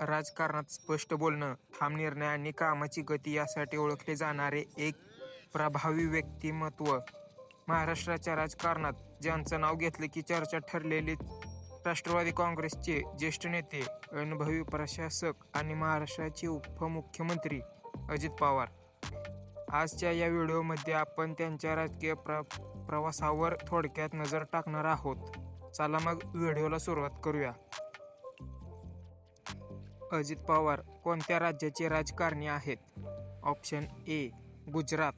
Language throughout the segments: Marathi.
राजकारणात स्पष्ट बोलणं, ठाम निर्णय आणि कामाची गती यासाठी ओळखले जाणारे एक प्रभावी व्यक्तिमत्व. महाराष्ट्राच्या राजकारणात ज्यांचं नाव घेतलं की चर्चा ठरलेली राष्ट्रवादी काँग्रेसचे ज्येष्ठ नेते, अनुभवी प्रशासक आणि महाराष्ट्राचे उपमुख्यमंत्री अजित पवार. आजच्या या व्हिडिओमध्ये आपण त्यांच्या राजकीय प्र प्रवासावर थोडक्यात नजर टाकणार आहोत. चला मग व्हिडिओला सुरुवात करूया. अजित पवार कोणत्या राज्याचे राजकारणी आहेत? Option A Gujarat,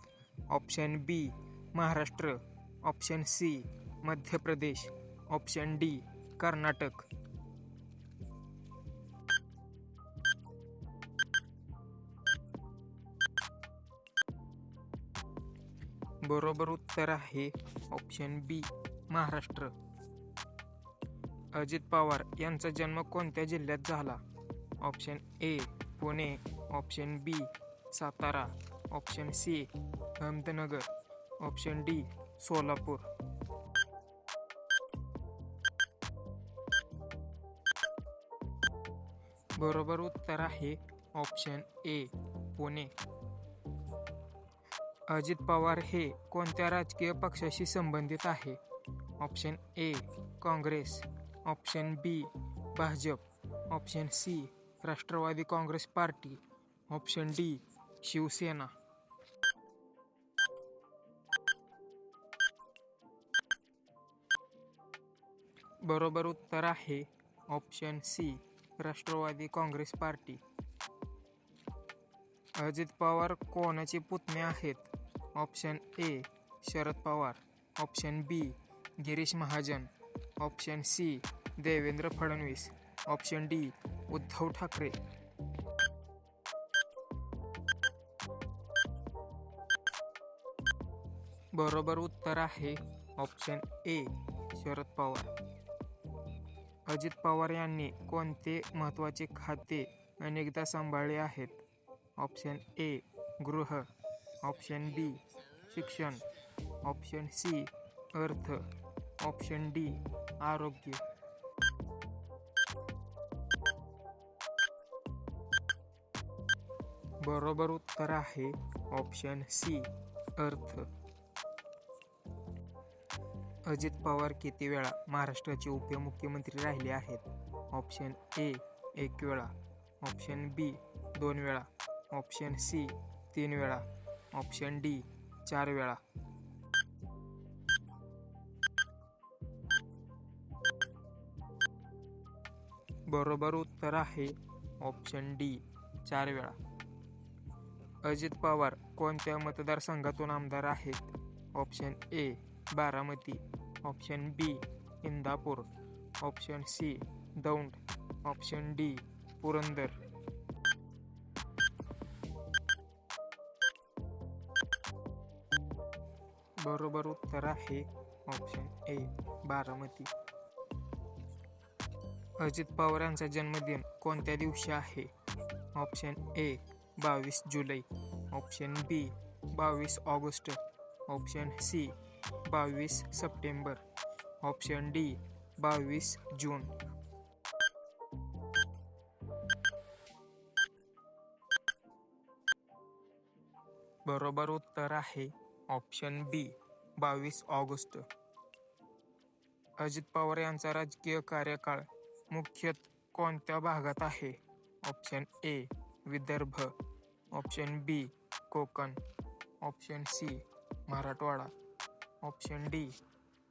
option B Maharashtra, option C Madhya Pradesh, option D Karnataka. बरोबर उत्तर आहे ऑप्शन बी महाराष्ट्र. अजित पवार यांचा जन्म कोणत्या जिल्ह्यात झाला? Option A Pune, option B Satara, option C Ahmednagar, option D Solapur. बरोबर उत्तर आहे ऑप्शन ए पुणे. अजित पवार हे कोणत्या राजकीय पक्षाशी संबंधित आहे? Option A Congress, option B Bhajap, option C Rashtrawadi Congress party, option D Shiv Sena. बरोबर उत्तर आहे option C Rashtrawadi Congress party. Ajit Pawar कोणाचे पुतणे आहेत? Option A Sharad Pawar, option B Girish Mahajan, option C Devendra Fadnavis, option D Uddhav Thackeray. बरोबर उत्तर आहे ऑप्शन ए शरद पवार. अजित पवार यांनी कोणते महत्त्वाचे खाते अनेकदा सांभाळले आहेत? ऑप्शन ए गृह, ऑप्शन बी शिक्षण, ऑप्शन सी अर्थ, ऑप्शन डी आरोग्य. बरोबर उत्तर आहे ऑप्शन सी अर्थ. अजित पवार किती वेळा महाराष्ट्राचे उपमुख्यमंत्री राहिले आहेत? ऑप्शन ए एक वेळा, ऑप्शन बी दोन वेळा, ऑप्शन सी तीन वेळा, ऑप्शन डी चार वेळा. बरोबर उत्तर आहे ऑप्शन डी चार वेळा. अजित पवार कोणत्या मतदारसंघातून आमदार आहेत? Option A Baramati, option B Indapur, option C Daund, option D Purandar. बरोबर उत्तर आहे ऑप्शन ए बारामती. अजित पवार यांचा जन्मदिन कोणत्या दिवशी आहे? ऑप्शन ए बावीस जुलै, ऑप्शन बी बावीस ऑगस्ट, ऑप्शन सी बावीस सप्टेंबर, ऑप्शन डी बावीस जून. बरोबर उत्तर आहे ऑप्शन बी बावीस ऑगस्ट. अजित पवार यांचा राजकीय कार्यकाळ मुख्यतः कोणत्या भागात आहे? Option A Vidarbha, option B Konkan, option C Marathwada, option D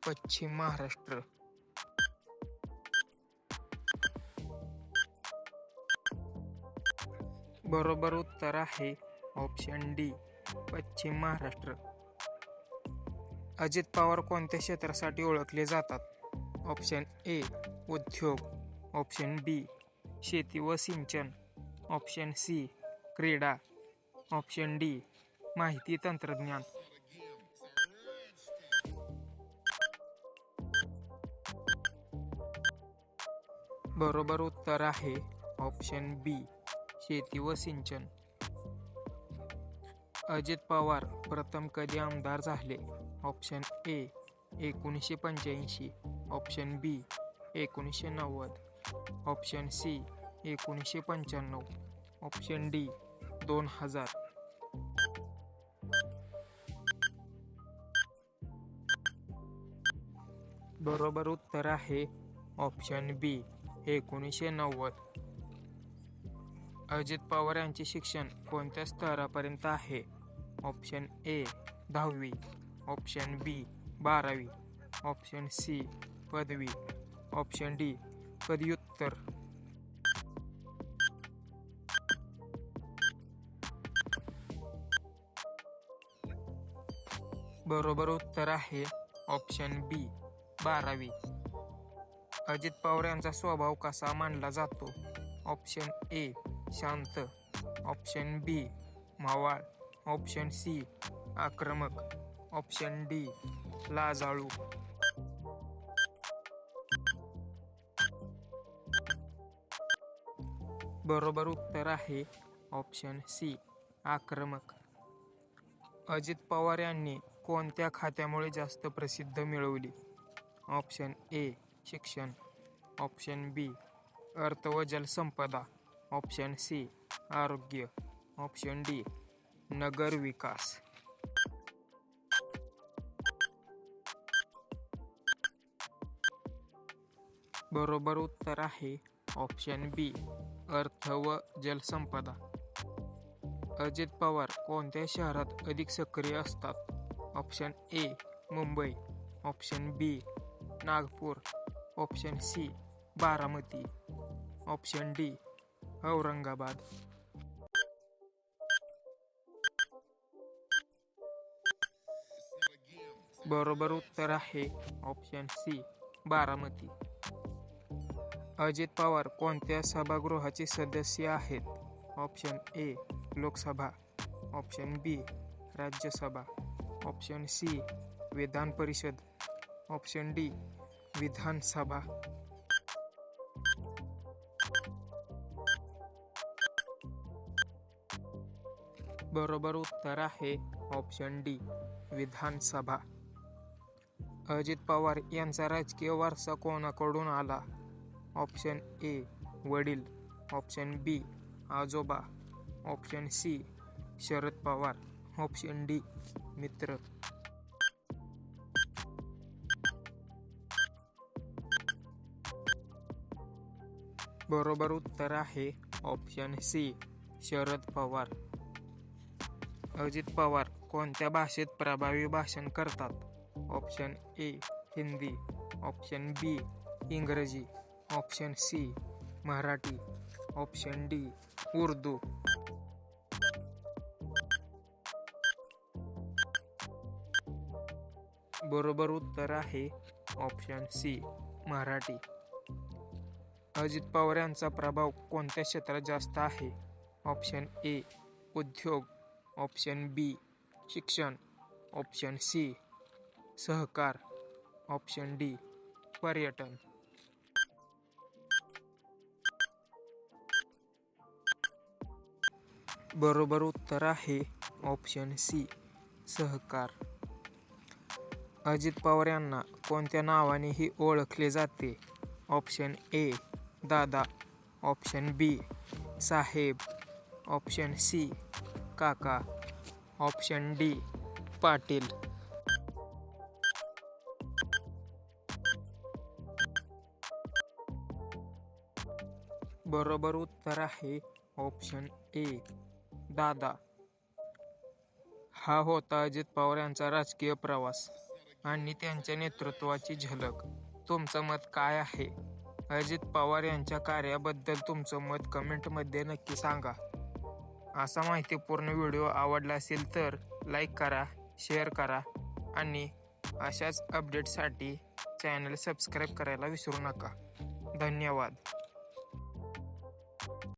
Paschim Maharashtra. बरोबर उत्तर आहे ऑप्शन डी पश्चिम महाराष्ट्र. अजित पवार कोणत्या क्षेत्रासाठी ओळखले जातात? ऑप्शन ए उद्योग, ऑप्शन बी शेती व सिंचन, ऑप्शन सी क्रीडा, ऑप्शन डी माहिती तंत्रज्ञान. बरोबर उत्तर आहे ऑप्शन बी शेती व सिंचन. अजित पवार प्रथम कधी आमदार झाले? ऑप्शन ए एकोणीसशे पंच्याऐंशी, ऑप्शन बी एकोणीसशे नव्वद, ऑप्शन सी एकोणीसशे पंच्याण्णव ऑप्शन डी दोन हजार बरोबर उत्तर आहे. ऑप्शन बी एकोणीसशे नव्वद. अजित पवार यांचे शिक्षण कोणत्या स्तरापर्यंत आहे? ऑप्शन ए दहावी. ऑप्शन बी बारावी. ऑप्शन सी पदवी. ऑप्शन डी पदव्युत्तर. बरोबर उत्तर आहे. ऑप्शन बी बारावी. अजित पवार यांचा स्वभाव कसा मानला जातो? ऑप्शन ए शांत. ऑप्शन बी मावाळ. ऑप्शन सी आक्रमक. ऑप्शन डी लाजाळू. बरोबर उत्तर आहे ऑप्शन सी आक्रमक. अजित पवार यांनी कोणत्या खात्यामुळे जास्त प्रसिद्ध मिळवली? ऑप्शन ए शिक्षण. ऑप्शन बी अर्थ व जलसंपदा. ऑप्शन सी आरोग्य. ऑप्शन डी नगर विकास. बरोबर उत्तर आहे. ऑप्शन बी अर्थ व जलसंपदा. अजित पवार कोणत्या शहरात अधिक सक्रिय असतात? Option A Mumbai. Option B Nagpur. Option C Baramati. Option D Aurangabad. बरोबर उत्तर आहे. Option C Baramati. Ajit Pawar कोणत्या सभागृहाचे सदस्य आहेत? Option A Lok Sabha. Option B Rajya Sabha. Option C Vidhan Parishad. Option D Vidhan Sabha. बरोबर उत्तर आहे ऑप्शन डी विधानसभा. अजित पवार यांचा राजकीय वारसा कोणाकडून आला? ऑप्शन ए वडील. ऑप्शन बी आजोबा. Option C Sharad Pawar. Option D मित्र. बरोबर उत्तर आहे. Option C Sharad Pawar. Ajit Pawar कोणत्या भाषेत प्रभावी भाषण करतात? Option A Hindi. Option B Ingraji. Option C Marathi. Option D Urdu. बरोबर उत्तर आहे. Option C Marathi. Ajit Pawar यांचा प्रभाव कोणत्या क्षेत्रात जास्त आहे? ऑप्शन ए उद्योग. ऑप्शन बी शिक्षण. ऑप्शन सी सहकार. ऑप्शन डी पर्यटन. बरोबर उत्तर आहे ऑप्शन सी सहकार. अजित पवार यांना कोणत्या नावानेही ओळखले जाते? Option A Dada. Option B Saheb. Option C Kaka. Option D Patil. बरोबर उत्तर आहे ऑप्शन ए दादा. हा होता अजित पवार यांचा राजकीय प्रवास आणि त्यांच्या नेतृत्वाची झलक. तुमचं मत काय आहे? अजित पवार यांच्या कार्याबद्दल तुमचं मत कमेंटमध्ये नक्की सांगा. असा माहितीपूर्ण व्हिडिओ आवडला असेल तर लाईक करा शेअर करा आणि अशाच अपडेटसाठी चॅनल सबस्क्राईब करायला विसरू नका. धन्यवाद.